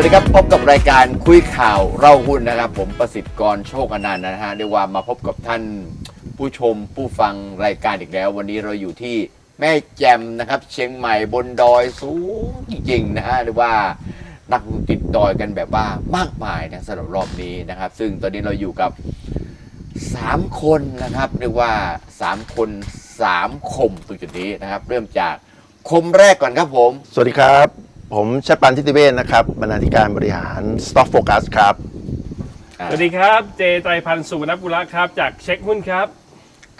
วัสดีครับพบกับรายการคุยข่าวเล่าหุ้นนะครับ ผมประสิทธิ์กรโชคอนันต์นะฮะเรียกว่ามาพบกับท่านผู้ชมผู้ฟังรายการอีกแล้ว วันนี้เราอยู่ที่แม่แจ่มนะครับ เชียงใหม่บนดอยสูงจริงๆนะฮะเรียกว่านักติดดอยกันแบบว่ามากมายนะสำหรับรอบนี้นะครับ ซึ่งตอนนี้เราอยู่กับสามคนนะครับเรียกว่าสามคนสามคมตรงจุดนี้นะครับ เริ่มจากคมแรกก่อนครับผม สวัสดีครับ ผมชัดปันทิติเวศนะครับบรรณาธิการบริหาร Stock Focus ครับ สวัสดีครับเจไตรพันธ์สุวรรณปุระครับ จากเช็คหุ้นครับ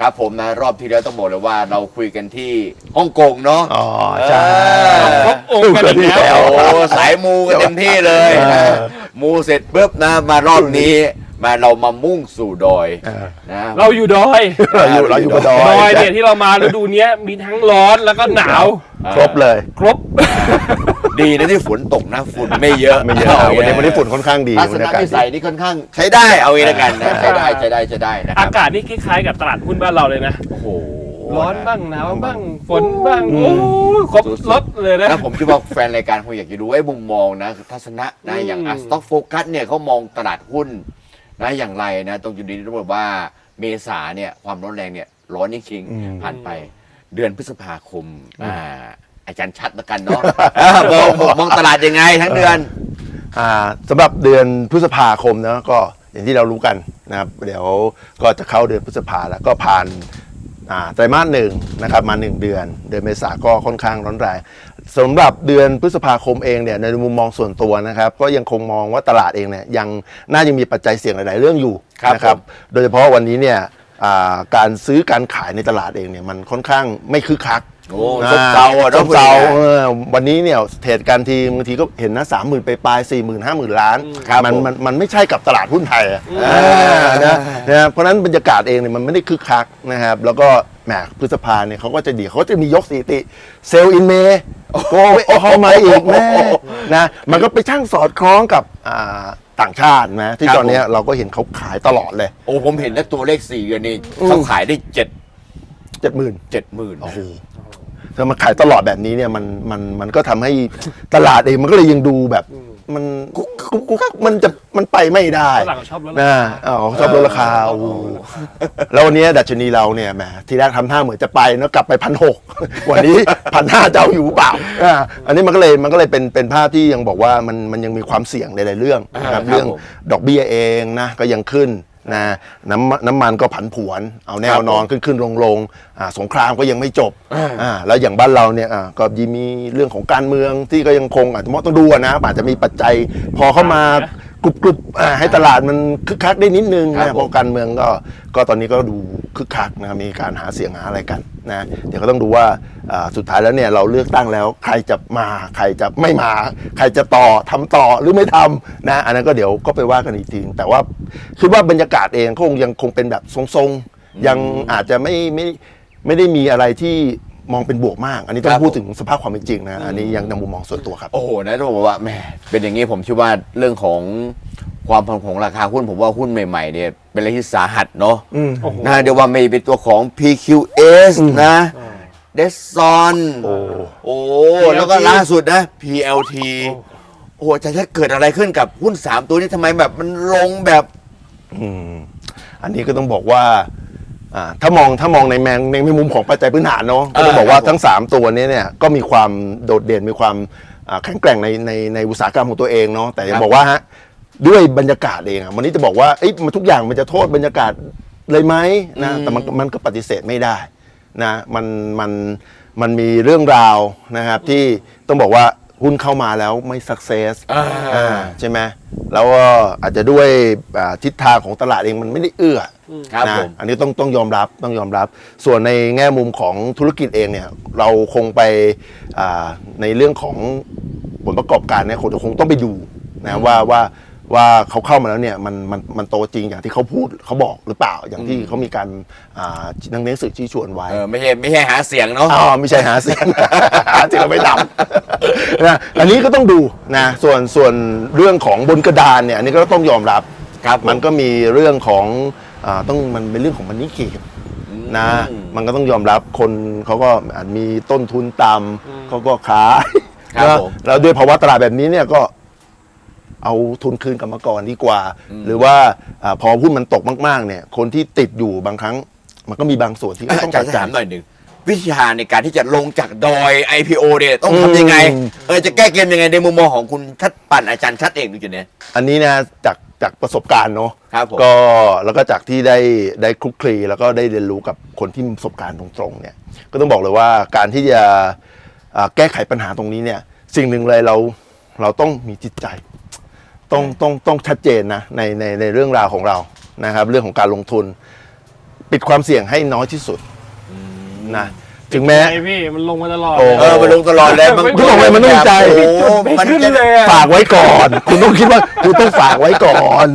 ครับผมนะรอบที่แล้วต้องบอกเลยว่าเราคุยกันที่ฮ่องกงเนาะอ๋อใช่เออครบองค์กันอีกแล้วโอ้สายมูกันเต็มที่เลยนะมูเสร็จปุ๊บนะมารอบนี้ มาเรามามุ่งสู่ดอยเออนะเราอยู่ดอย เราอยู่เราอยู่บนดอดอยยเนี่ยที่เรามาฤดูเนี้ยมีทั้งร้อนแล้วก็หนาว ครบเลย ครบ ดีนะที่ฝนตกนะฝุ่นไม่เยอะไม่เยอะวันนี้วันนี้ฝุ่นค่อนข้างดีทัศบรรนยากาศวิดีสัยนี่ค่อนข้าง ใช้ได้เอาเองละกันนะใช้ได้ใช้ได้ใช้ได้นะคอารับกาศนี่คล้ายๆกับตลาดหุ้นบ้านเราเลยนะโอ้โหร้อนบ้างหนาวบ้างฝนบ้างโอ้ยครบรถเลยนะนะผมคิดว่าแฟนรายการคงอยากจะรู้ไอ้มุมมองนะทัศนะนะอืมอย่างสต็อกโฟกัสเนี่ยเขามองตลาดหุ้น นะอย่างไรนะตรงจุดนี้ต้องบอกว่าเมษาเนี่ยความร้อนแรงเนี่ยร้อนจริงอืมๆผ่านไปเดือนพฤษภาคมอ่าอาจารย์ชัดละกันเนาะอ่ามองมองตลาดยังไงทั้งเดือนอ่าสำหรับเดือนพฤษภาคมนะก็อย่างที่เรารู้กันนะครับเดี๋ยวก็จะเข้าเดือนพฤษภาแล้วก็ผ่านอ่าไตรมาสหนึ่งนะครับมา 1 เดือน เดือนเมษาก็ค่อนข้างร้อนแรง สำหรับเดือนพฤษภาคมเองเนี่ยในมุมมองส่วนตัวนะครับก็ยังคงมองว่าตลาดเองเนี่ยยังน่าจะมีปัจจัยเสี่ยงหลาย ๆ เรื่องอยู่ครับนะครับผม โดยเฉพาะวันนี้เนี่ยอ่าการซื้อการขายในตลาดเองเนี่ยมันค่อนข้างไม่คึกคัก โอ้ซบเซาอะซต้องบพูดเซาอย่างนั้นเออวันนี้เนี่ยเทรดการทีบางทีก็เห็นนะสามหมื่นไปปลายสี่หมื่นห้าหมื่นล้านครับมันผมมันมันไม่ใช่กับตลาดหุ้นไทยอะอ่านะนะเพราะฉะนั้นบรรยากาศเองเนี่ยมันไม่ได้คึกคักนะครับ แล้วก็ แหมพฤษภาเนี่ยเขาก็จะดีเขาก็จะมียกสถิติเซลล์อินเมย์โกโอฮอมาอีกแม่นะมันก็ไปช่างสอดคล้องกับอ่าต่างชาตินะที่ครับตอนเนี้ยผมเราก็เห็นเขาขายตลอดเลย โอ้ผมเห็นแล้วตัวเลขสี่เดือนนี่อืมเขาขายได้เจ็ดเจ็ดหมื่นเจ็ดหมื่นโอ้โหถ้ามาขายตลอดแบบนี้เนี่ยมันมันมันก็ทำให้ตลาดเองมันก็เลยยังดูแบบ มันกุ๊กกุ๊กกุ๊กมันจะมันไปไม่ได้ฝรั่งชอบลดรานะคาอ๋อชอบลดราคาโอ้โหแล้ววันนี้ดัชนีเราเนี่ยแหมทีแรกทำท่าเหมือนจะไปแล้วกลับไปพันหกวันนี้พันห้าจะเอาอยู่เปล่าอ่าอันนี้มันก็เลยมันก็เลยเป็นเป็นภาพที่ยังบอกว่ามันมันยังมีความเสี่ยงในหลายๆเรื่องนะครับอ่าครับเรื่องผมดอกเบี้ยเองนะก็ยังขึ้น นะน้ำน้ำมันก็ผันผวน เอาแนวนอนขึ้นขึ้นลงลงอ่าสงครามก็ยังไม่จบอ่าแล้วอย่างบ้านเราเนี่ยอ่าก็ยังมีเรื่องของการเมืองที่ก็ยังคงอาจจะต้องดูอะนะอาจจะมีปัจจัยพอเข้ามา กรุบกรุบอ่าให้ตลาดมันคึกคักได้นิดนึงครับนะเพราะการเมืองก็ก็ตอนนี้ก็ดูคึกคักนะครับมีการหาเสียงหาอะไรกันนะเดี๋ยวก็ต้องดูว่าอ่าสุดท้ายแล้วเนี่ยเราเลือกตั้งแล้วใครจะมาใครจะไม่มา ใครจะต่อทำต่อหรือไม่ทำนะอันนั้นก็เดี๋ยวก็ไปว่ากันอีกทีแต่ว่าคิดว่าบรรยากาศเองก็คงยังคงเป็นแบบทรงๆ ยังอาจจะไม่ไม่ไม่ได้มีอะไรที่ มองเป็นบวกมาก อันนี้ต้อครังบพูดถึงสภาพความเป็นจริงนะอันนี้ยังในมุมมองส่วนตัวครับ โอ้โหนะต้องบอกว่าแหมเป็นอย่างนี้ผมเชื่อว่าเรื่องของความผันผวนราคาหุ้นผมว่าหุ้นใหม่ๆเนี่ยเป็นอะไรที่สาหัสเนาะอืมโอ้โห นะเดี๋ยวว่าไม่เป็นตัวของ PQS นะเดซอนโอ้ โอ้แล้วก็ล่าสุดนะ PLT โอ้โหจะถ้าเกิดอะไรขึ้นกับหุ้น 3 ตัวนี้ทำไมแบบมันลงแบบ อืมอันนี้ก็ต้องบอกว่า อ่าถ้ามองถ้ามองในแมงในมุมของปัจจัยพื้นฐานเนาะก็ต้องบอกว่าครับผมทั้ง 3 ตัวนี้เนี่ยก็มีความโดดเด่นมีความอ่าแข็งแกร่งในในในอุตสาหกรรมของตัวเองเนาะแต่ยังบอกว่าฮะด้วยบรรยากาศเองอะวันนี้จะบอกว่าเอ้ยมันทุกอย่างมันจะโทษบรรยากาศเลยไหมนะแต่มันมันก็ปฏิเสธไม่ได้นะมันมันมันมีเรื่องราวนะครับที่ต้องบอกว่า หุ้นเข้ามาแล้วไม่สักเซสอ่าอ่าใช่ไหมแล้วก็อาจจะด้วยอ่าทิศทางของตลาดเองมันไม่ได้เอื้ออครับนะผมอันนี้ต้องต้องยอมรับต้องยอมรับ ส่วนในแง่มุมของธุรกิจเองเนี่ยเราคงไปอ่าในเรื่องของผลประกอบการเนี่ยคงคงต้องไปดูนะว่าว่า ว่าเขาเข้ามาแล้วเนี่ยมันมันมันโตจริงอย่างที่เขาพูดเขาบอกหรือเปล่าอย่างที่เขามีการอ่านังเน้นสื่อชี้ชวนไว้ เออไม่ใช่ไม่ใช่หาเสียงเนาะ อ๋อไม่ใช่หาเสียง หาเสียงไม่ดำนะอันนี้ก็ต้องดูนะส่วนส่วนเรื่องของบนกระดานเนี่ยอันนี้ก็ต้องยอมรับครับผม มันก็มีเรื่องของอาต้องมันเป็นเรื่องของมันนิเคปนะอืมมันก็ต้องยอมรับคนเขาก็อาจมีต้นทุนต่ำเขาก็ขายครับนะผม แล้วด้วยภาวะตลาดแบบนี้เนี่ยก็ เอาทุนคืนกลับมาก่อนดีกว่า หรือว่าอาพอหุ้นมันตกมากๆเนี่ย คนที่ติดอยู่บางครั้ง มันก็มีบางส่วนที่ก็ต้ต้อองงจัจัดดกาการรหน่อยหนึ่งวิชาในการที่จะลงจากดอย IPO เนี่ยต้องอืมทำยังไงเออจะแก้เกมยังไงในมุมมองของคุณชัดปั่นอาจารย์ชัดเองดูจุดเนี้ย อันนี้นะจากจากประสบการณ์เนาะครับผม ก็แล้วก็จากที่ได้ได้คลุกคลีแล้วก็ได้เรียนรู้กับคนที่มีประสบการณ์ตรงๆเนี่ยก็ต้องบอกเลยว่าการที่จะอ่าแก้ไขปัญหาตรงนี้เนี่ยสิ่งหนึ่งเลยเราเราต้องมีจิตใจ ต้องต้องต้องชัดเจนนะในในในเรื่องราวของเรานะครับ เรื่องของการลงทุน ปิดความเสี่ยงให้น้อยที่สุดนะถึงแม้ ไอพี่มันลงมาตลอด โอ้เออมันลงตลอดเลยมันไม่คุณบอกเลยมันต้องใจ โอ้โหไม่มันขึ้นจะ เลยอะ ฝากไว้ก่อน คุณต้องคิดว่าคุณต้องฝากไว้ก่อน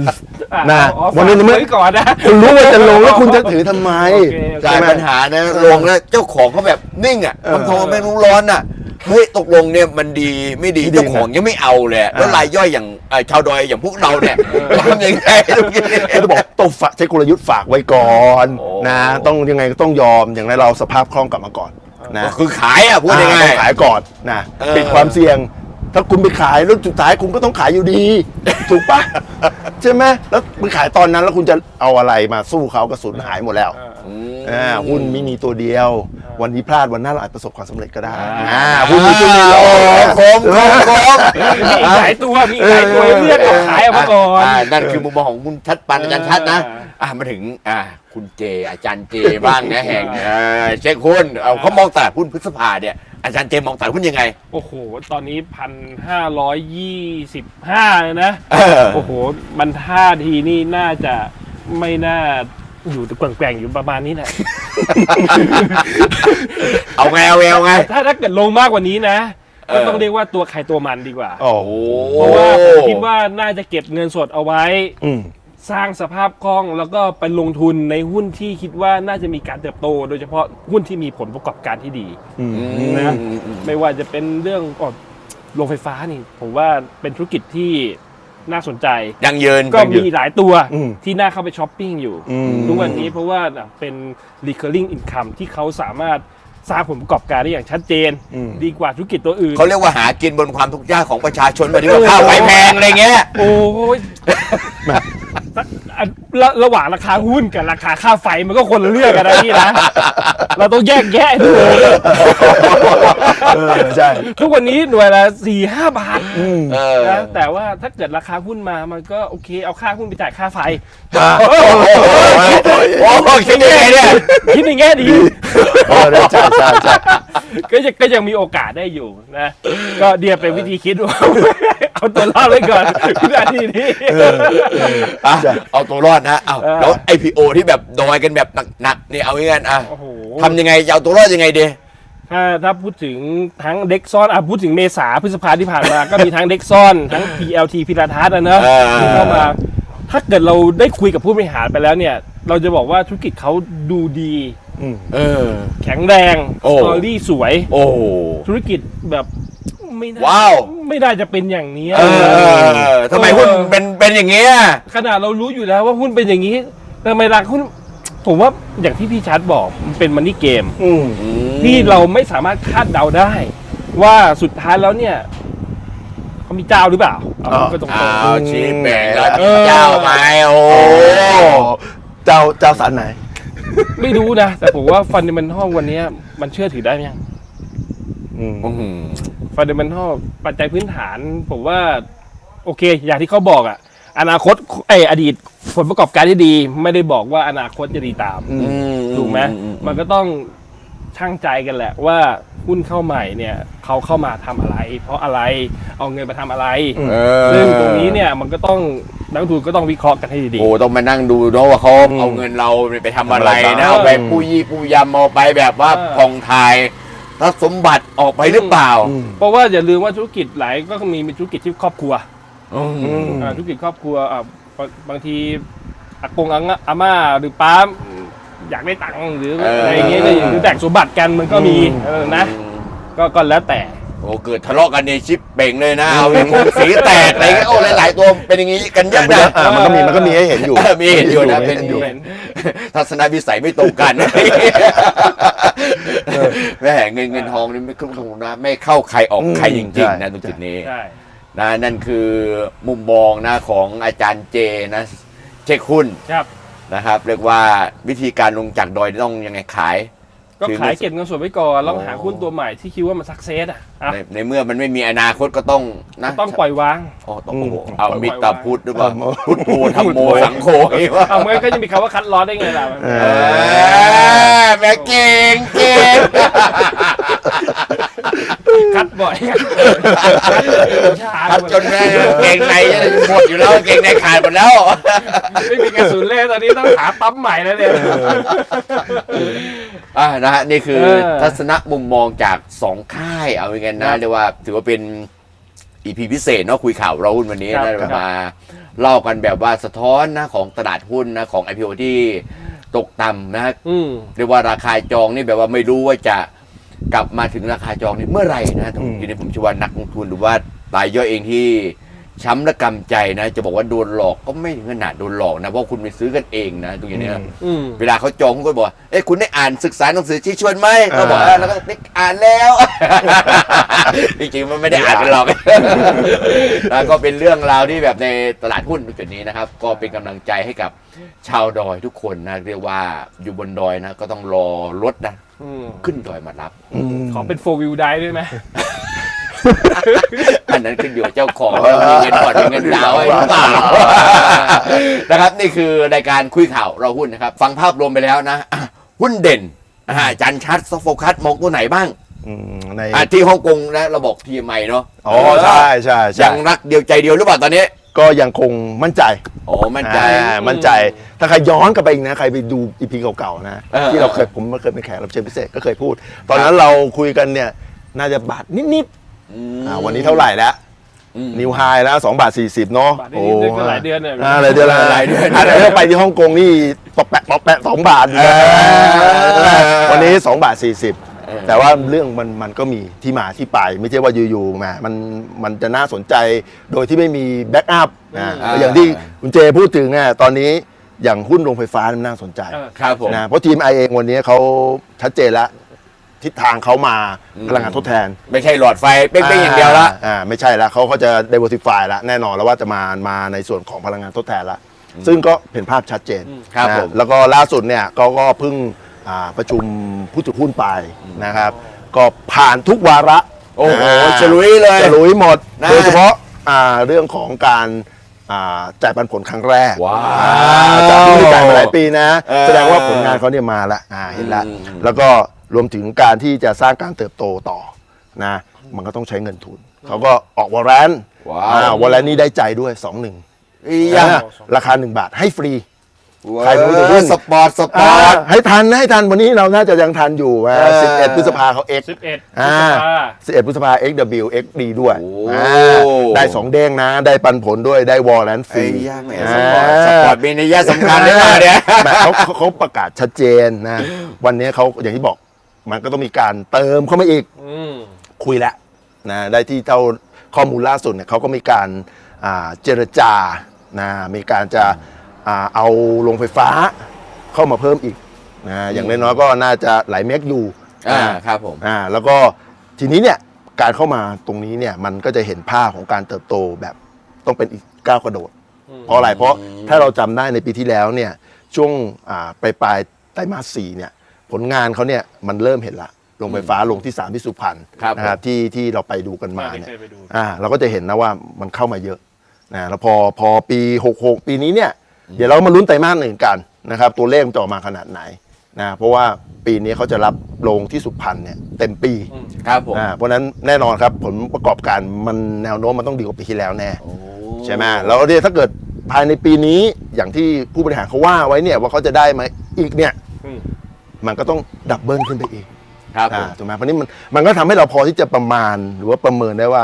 อ่นะอ๋อวันนี้ฝากไม่ไว้ก่อนนะ คุณรู้ว่าจะลงแล้วคุณจะถือทำไมโอเคโอเคจ่ายใช่ไหม ปัญหานะลงแล้วเจ้าของเขาแบบนิ่งอะเออบางคนไม่รู้ร้อนอะ เฮ้ยตกลงเนี่ยมันดีไม่ดีไม่ดีเจ้าของยังไม่เอาเลยแล้วอ่ารรายย่อยอย่างเอ่อชาวดอยอย่างพวกเราเนี่ยทำยังไงตรงนี้ ก็จะบอกต้องฝากใช้กลยุทธ์ฝากไว้ก่อนโอ้ นะต้องยังไงก็ต้องยอมอย่างไรเราสภาพคล่องกลับมาก่อนนะก็คือขายอะพูดยังไง อ่าต้องขายก่อนนะเออ ปิดความเสี่ยง ถ้าคุณไปขายแล้วสุดท้ายคุณก็ต้องขายอยู่ดี ถูกปะใช่ไหมแล้วคุณขายตอนนั้นแล้วคุณจะเอาอะไรมาสู้เขากระสุนหายหมดแล้วอืมอ่าหุ้นไม่มีตัวเดียว วันนี้พลาดวันหน้าเราอาจประสบความสำเร็จก็ได้อ่าอ่าหุ้นมีตัวเดียวโอ้โคมโคมโคม มีอีกหลายตัวมีอีกหลายตัวเลือดออกขายออกมาก่อนานั่นคือมุมมองของคุณชัดปันอาจารย์ชัดนะเอออ่ามาถึงอ่าคุณเจอาจารย์เจบ้างนะแห่งเอ่อเช็คหุ้นเอาเขามองตลาดหุ้นพฤษภาเนี่ยอาจารย์เจมองตลาดหุ้นยังไงโอ้โห ตอนนี้พันห้าร้อยยี่สิบห้าเลยนะ เออ โอ้โห มันท่าทีนี่น่าจะไม่น่าอยู่แกว่งๆอยู่ประมาณนี้แหละ เอาไงเอาไงเอาไง ถ้าถ้าเกิดลงมากกว่านี้นะเอก็อ ต้องเรียกว่าตัวใครตัวมันดีกว่า โอ้โอ้เพราะว่าผมคิดว่าน่าจะเก็บเงินสดเอาไว้ อืม สร้างสภาพคล่องแล้วก็ไปลงทุนในหุ้นที่คิดว่าน่าจะมีการเติบโต โดยเฉพาะหุ้นที่มีผลประกอบการที่ดี อืม นะไม่ว่าจะเป็นเรื่องอ๋อโรงไฟฟ้านี่ ผมว่าเป็นธุรกิจที่ น่าสนใจ ยังยืนก็มีหลายตัวอืมที่น่าเข้าไปช้อปปิ้งอยู่อืม ทุกวันนี้เพราะว่าอะเป็น recurring income ที่เขาสามารถสร้างผลประกอบการได้อย่างชัดเจนอืมดีกว่าธุรกิจตัวอื่น เขาเรียกว่าหากินบนความทุกข์ยากของประชาชนหมายถึงว่าข้าวไฟแพงอะไรเงี้ย โอ้ยอะ ระระหว่างราคาหุ้นกับราคาค่าไฟมันก็คนละเรื่องกันนะพี่นะ เราต้องแยกแยะให้ดูเออใช่ทุกวันนี้หน่วยละสี่ห้าบาทอืม เออ นะแต่ว่าถ้าเกิดราคาหุ้นมามันก็โอเคเอาค่าหุ้นไปจ่ายค่าไฟ โอ้โหคิดยังไงเนี่ยคิดในแง่ดี เออใช่ใช่ใช่ก็ยังก็ยังมีโอกาสได้อยู่นะ ก็เดียวเป็นวิธีคิดว่า เอาตัวรอดไว้ก่อนวินาทีนี้ อะเอาตัวรอดนะเอาเออ แล้ว IPO ที่แบบดอยกันแบบหนักๆนี่เอางี้กันอะโอ้โห ทำยังไงจะเอาตัวรอดยังไงดี ถ้าถ้าพูดถึงทั้งเด็กซ่อนอะพูดถึงเมษาพฤษภาที่ผ่านมา ก็มีทั้งเด็กซ่อน ทั้ง PLT พิลาทัศน์อะเนอะเออ ที่เข้ามา ถ้าเกิดเราได้คุยกับผู้บริหารไปแล้วเนี่ย เราจะบอกว่าธุรกิจเขาดูดีอืมเออ แข็งแรงโอ้ สตอรี่สวย โอ้โห ธุรกิจแบบไม่น่าว้าว ไม่น่าจะเป็นอย่างนี้เออทำไมหุ้นเป็นเป็นอย่างเงี้ยขนาดเรารู้อยู่แล้วว่าหุ้นเป็นอย่างนี้ทำไมราคาหุ้นผมว่าอย่างที่พี่ชัดบอกมันเป็นมันนี่เกมอืมที่เราไม่สามารถคาดเดาได้ ว่าสุดท้ายแล้วเนี่ยเขามีเจ้าหรือเปล่าเอาอ๋อก็ตรงอ้าๆวชี้แบ่งแล้วเออเจ้าไหมโอ้โอ้เจ้าเจ้าสารไหน ไม่รู้นะ แต่ผมว่าฟันเดเมนทัลวันเนี้ยมันเชื่อถือได้ไหมยังอืมอื้อหือ ฟันเดเมนทัลปัจจัยพื้นฐาน ผมว่า โอเค อย่างที่เขาบอกอะอนาคตไอยอดีตผลประกอบการที่ดี ไม่ได้บอกว่าอนาคตจะดีตามอืมถูกไหมอืมันก็ต้องช่างใจกันแหละว่าหุ้นเข้าใหม่เนี่ยเขาเข้ามาทำอะไร เพราะอะไรเอาเงินมาทำอะไรเออซึ่งตรงนี้เนี่ยมันก็ต้องนักลงทุนก็ต้องวิเคราะห์กันให้ดีโอ้ต้องมานั่งดูเนอะว่าเขาอืมเอาเงินเราไปทำอะไรทำอะไรนะบ้างเอาไปปูยี่ปูยำเอาไปแบบว่าเออผ่องทาย ทรัพย์สมบัติออกไปหรือเปล่าอืมเพราะว่าอย่าลืมว่าธุรกิจหลายก็มีมีธุรกิจที่ครอบครัวอืมอืมอ่าธุรกิจครอบครัวอ่าบางบางทีอากงอางะอาม่าหรือป้าอยากได้ตังค์หรืออะไรอย่างเงี้ยก็หรือแบ่งสมบัติกันมันก็มีเออนะก็ก็แล้วแต่ โอ้เกิดทะเลาะกันในชิปเป่งเลยนะเอาอย่างสีแตกอะไรเงี้ยโอ้หลาย ๆ ตัวเป็นอย่างงี้กันเยอะนะอ่ามันก็มีมันก็มีให้เห็นอยู่เออมีเห็นอยู่นะมีเป็นห็อยู่ ทัศนวิสัยไม่ตรงกันแม่เงินเงินทองนี่ไม่คุ้มคงนะไม่เข้าใครออกใครจริงๆนะตรงจุดนี้ ใช่นะนั่นคือมุมมองนะของอาจารย์เจนะเช็คหุ้นครับนะครับ เรียกว่าวิธีการลงจากดอยต้องยังไงขาย ก็คือขายเก็บเงินสดไว้ก่อนแล้วโอ้หาหุ้นตัวใหม่ที่คิดว่ามันสักเซสอะอะในในเมื่อมันไม่มีอนาคตก็ต้องนะต้องปล่อยวางโอ้ต้องอืมโอ้โหเอาปล่อยมิตรพุทธหรือเปล่าเอาพุทโธธรรมโมสังโฆไอ้วะเอาเมื่อก็จะมีคำว่าคัดลอสได้ไงล่ะเอเออแม่เก่งเก่งคัดบ่อย ครับจนแม่เก่งในจะหมดอยู่แล้วเก่งในขาดหมดแล้ว ไม่มีกระสุนเล่นตอนนี้ต้องหาปั๊มใหม่แล้วเนี่ย อ่านะฮะนี่คือเออ ทัศนะมุมมองจากสองค่ายเอาอย่างงั้นครันะบเรียกว่าถือว่าเป็นอีพีพิเศษเนาะคุยข่าวเราหุ้นวันนี้ครับนะครับ มาเล่ากันแบบว่าสะท้อนนะของตลาดหุ้นนะของ IPO ที่ตกต่ำนะอืม เรียกว่าราคาจองนี่แบบว่าไม่รู้ว่าจะกลับมาถึงราคาจองนี่เมื่อไหร่นะตรงทีนี้ผมเชื่อว่านักลงทุนหรือว่า รายย่อยเองที่ช้ำและกำใจนะ จะบอกว่าโดนหลอกก็ไม่ถึงขนาดโดนหลอกนะ เพราะคุณไปซื้อกันเองนะตรงนี้นะอืมเวลาเขาจองเขาก็บอกว่าเอ้ยคุณได้อ่านศึกษาหนังสือชี้ชวนไหมอ่าเขาบอกเออแล้วก็ได้อ่านแล้ว จริงๆมันไม่ได้อ่านกันหรอกแล้วก็เป็นเรื่องราวที่แบบในตลาดหุ้นจุดนี้นะครับ ก็เป็นกำลังใจให้กับชาวดอยทุกคนนะเรียกว่าอยู่บนดอยนะ ก็ต้องรอรถนะอืมขึ้นดอยมารับอืมขอเป็นโฟวิวได้ด้วยไหม อันนั้นขึ้นอยู่กับเจ้าของว่ามีเงินผ่อนมีเงินดาวน์ให้หรือเปล่านะครับนี่คือรายการคุยข่าวเราหุ้นนะครับ ฟังภาพรวมไปแล้วนะอะหุ้นเด่นอ่าอาจันชัดซอฟโฟคัสมองตัวไหนบ้างอืมในอะที่ฮ่องกงนะเราบอกทีมใหม่เนาะอ๋อใช่ใช่ใช่ยังรักเดียวใจเดียวหรือเปล่าตอนนี้ก็ยังคงมั่นใจโอ้มั่นใจ อ่ามั่นใจถ้าใครย้อนกลับไปอีกนะใครไปดูอีพีเก่าๆนะเออที่เราเคยผมเคยเป็นแขกรับเชิญพิเศษก็เคยพูด ตอนนั้นเราคุยกันเนี่ยน่าจะบาทนิดอืมๆ อ่าวันนี้เท่าไหร่แล้วอืมนิวไฮแล้ว2บาท40เนาะบาทนิดๆก็หลายเดือนเนี่ยอ่าหลายเดือนหลายเดือนอ่าแต่ถ้าไปที่ฮ่องกงนี่ปอกแปะปอกแปะสองบาทอยู่นะเออวันนี้2บาทเออ40แต่ว่าเรื่องมันมันก็มีที่มาที่ไปไม่ใช่ว่าอยู่ๆมามันมันจะน่าสนใจโดยที่ไม่มีแบ็กอัพนะอ่า อย่างที่คุณเจพูดถึงเนี่ยตอนนี้อย่างหุ้นโรงไฟฟ้ามันน่าสนใจเออครับผม นะเพราะทีมไอเองวันนี้เขาชัดเจนแล้ว ทิศทางเขามาพลังงานทดแทนไม่ใช่หลอดไฟเป้งๆอย่างเดียวละอ่าไม่ใช่แล้วเขาก็จะ diversify แล้วแน่นอนแล้วว่าจะมามาในส่วนของพลังงานทดแทนแล้วซึ่งก็เห็นภาพชัดเจนครับนะผมแล้วก็ล่าสุดเนี่ยเขาก็เพิ่งอ่าประชุมผู้ถือหุ้นไปนะครับ ก็ผ่านทุกวาระ โอ้โหอ่าฉลุยเลยฉลุยหมดนะโดยเฉพาะอ่าเรื่องของการอ่าจ่ายปันผลครั้งแรกว้าวอ่าจากที่ไม่จ่ายมาหลายปีนะเออแสดงว่าผลงานเขาเนี่ยมาละอ่าเห็นละอืมแล้วก็ รวมถึงการที่จะสร้างการเติบโตต่อนะมันก็ต้องใช้เงินทุน เขาก็ออกวอร์เรนต์ว้าวอ่าวอร์เรนต์นี่ได้ใจด้วย2 1อีหยังราคา1บาทให้ฟรี ใคใครรเป็นผู้ถือหุ้รู้นสปอร์ตสปอร์ต ให้ทันนะให้ทันวันนี้เราน่าจะยังทันอยู่ว่าเออ 11พฤษภาเขา X สิบเอ็ดอ่า11พฤษภา XW XD ด้วยโอ้ อ่าได้ 2 เด้งนะ ได้ปันผลด้วยได้วอร์เรนต์ฟไอ้รีย่างแหมสปอร์ตสปอร์ตมีนัยยะสำคัญหรือเปล่าเนี่ย แหมเขาเขาเขาประกาศชัดเจนนะ วันนี้เขาอย่างที่บอก มันก็ต้องมีการเติมเข้ามาอีกอืม คุยแล้วนะได้ที่เท่าข้อมูลล่าสุดเนี่ยเขาก็มีการอ่าเจรจานะมีการจะอ่าเอาโรงไฟฟ้าเข้ามาเพิ่มอีกนะอย่างน้อยๆก็น่าจะหลายเมกอยู่อ่านะ ครับผม อ่าแล้วก็ทีนี้เนี่ยการเข้ามาตรงนี้เนี่ยมันก็จะเห็นภาพของการเติบโตแบบต้องเป็นอีกก้าวกระโดดเพราะอะไรเพราะถ้าเราจำได้ในปีที่แล้วเนี่ยช่วงอ่าปลายปลายๆไตรมาสสี่เนี่ย ผลงานเขาเนี่ยมันเริ่มเห็นละโรงไฟฟ้าลงที่3ที่สุพรรณครับนะครับที่ที่เราไปดูกันมาเนี่ยเคยไปดู อ่าเราก็จะเห็นนะว่ามันเข้ามาเยอะนะแล้วพอพอปี 66 ปีนี้เนี่ยเดี๋ยวเรามาลุ้นไตรมาสหนึ่งกันนะครับตัวเลขมันจะออกมาขนาดไหนนะเพราะว่าปีนี้เขาจะรับโรงที่สุพรรณเนี่ยเต็มปีครับผมอ่าเพราะฉะนั้นแน่นอนครับผลประกอบการมันแนวโน้มมันต้องดีกว่าปีที่แล้วแน่โอ้ใช่ไหมแล้วเนี่ยถ้าเกิดภายในปีนี้อย่างที่ผู้บริหารเขาว่าไว้เนี่ยว่าเขาจะได้มาอีกเนี่ยอื มมันก็ต้องดับเบิลขึ้นไปอีกครับผอ่ามถูกไหมเพราะนี้มันมันก็ทำให้เราพอที่จะประมาณหรือว่าประเมินได้ว่า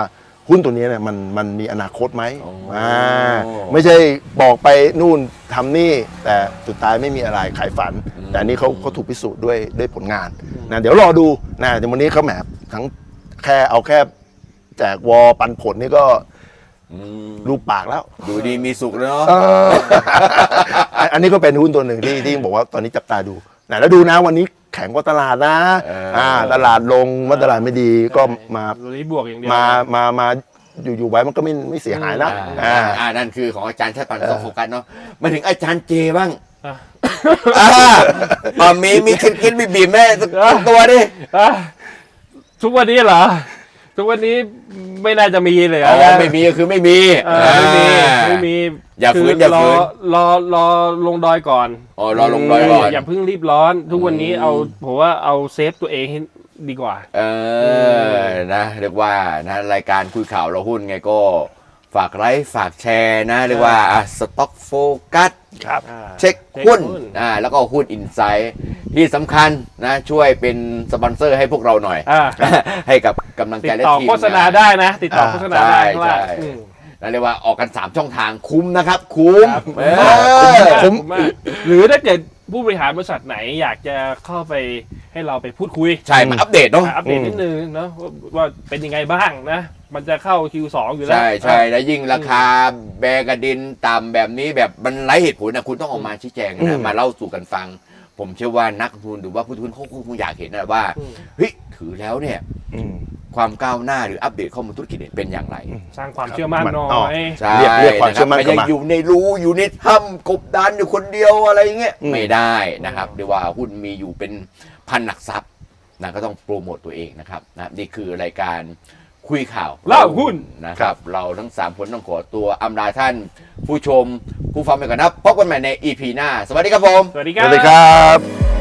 หุ้นตัวนี้เนี่ยมันมันมีอนาคตไหมโอ้อ่าไม่ใช่บอกไปนู่นทำนี่ แต่สุดท้ายไม่มีอะไรขายฝัน แต่อันนี้เขาเขาถูกพิสูจน์ด้วยด้วยผลงานนะเดี๋ยวรอดูนะเดี๋ยววันนี้เขาแหมทั้งแค่เอาแค่แจกวอปันผลนี่ก็อืมรูปปากแล้ว ดูดีมีสุขเนาะเอออันอันนี้ก็เป็นหุ้นตัวหนึ่งที่ที่บอกว่าตอนนี้จับตาดู นะแล้วดูนะวันนี้แข็งกว่าตลาดนะเอออ่่าตลาดลงว่าตลาดไม่ดีก็มาตัวนี้บวกอย่างเดียวมามามาอยู่ๆไว้มันก็ไม่ไม่เสียหายนะอ่าอ่าอ่านั่นคือของอาจารย์ชาติพันธ์ต้องโฟกัสเนาะมาถึงอาจารย์เจบ้างอะอ่าอ่ามีมีคิดคิดบีบีบแม่สักสักตัวดิอะทุกวันนี้เหรอ ทุกวันนี้ไม่น่าจะมีเลยอ๋อนะไม่มีก็คือไม่มีเออไม่มีอ่าไม่มีอย่าฝืนคือย่าฝืนรอรอรอลงดอยก่อนอ๋อรอลงดอยก่อน อย่าเพิ่งรีบร้อน ทุกวันนี้อืมเอาผมว่าเอาเซฟตัวเองให้ดีกว่า เออนะเรียกว่านะรายการคุยข่าวเราหุ้นไงก็ ฝากไลค์ฝากแชร์นะเรียกว่าอะสต็อกโฟกัสครับ เช็คเช็คหุ้นหุ้นอ่าแล้วก็หุ้นอินไซต์ที่สำคัญนะช่วยเป็นสปอนเซอร์ให้พวกเราหน่อยอ่าให้กับกำลังติใจดและต่อทีมโฆษณางนได้นะ ติดต่ออ่าโฆษณาได้ใช่ข้างล่างใช่อืมนะเรียกว่าออกกัน 3 ช่องทางคุ้มนะครับ คุ้มครับเอคุ้มอมากคุ้มมากหรือถ้าเกิดผู้บริหารบริษัทไหนอยากจะเข้าไปให้เราไปพูดคุย ใช่มาอัปเดตเนาะอัปเดตนิดนึงเนาะว่าว่าเป็นยังไงบ้างนะ มันจะเข้า Q2 อยู่แล้ว ใช่ใช่แล้วยิ่งราคาแบกระดินต่ำแบบนี้แบบมันไร้เหตุผลนะคุณต้องออกมาชี้แจงอืนะมมาเล่าสู่กันฟัง ผมเชื่อว่านักลงทุนหรือว่าผู้ถือหุ้นเขาคงอยากเห็นนะว่าอืม เฮ้ยถือแล้วเนี่ยอืม ความก้าวหน้าหรืออัปเดตข้อมูลธุรกิจเนี่ยเป็นอย่างไรสร้างความเชื่อมั่นมันหน่อ๋ออย ใช่เรียกเรียกความเชื่อมั่นนะรับเข้ามา ไใอยู่ในรูอยู่ในถ้ำกบดานอยู่คนเดียวอะไรอย่างเงี้ยอืมไม่ได้นะครับเรียกว่าหุ้นมีอยู่เป็นพันหลักทรัพย์นะก็ต้องโปรโมตตัวเองนะครับนะนี่คือรายการ คุยข่าวเล่าหุ้นนะครับ เราทั้ง 3 คนต้องขอตัวอำลาท่าน ผู้ชมผู้ฟังไปก่อนนะพบกันใหม่ใน EP หน้า สวัสดีครับผม สวัสดีคสรับวัสดีครับ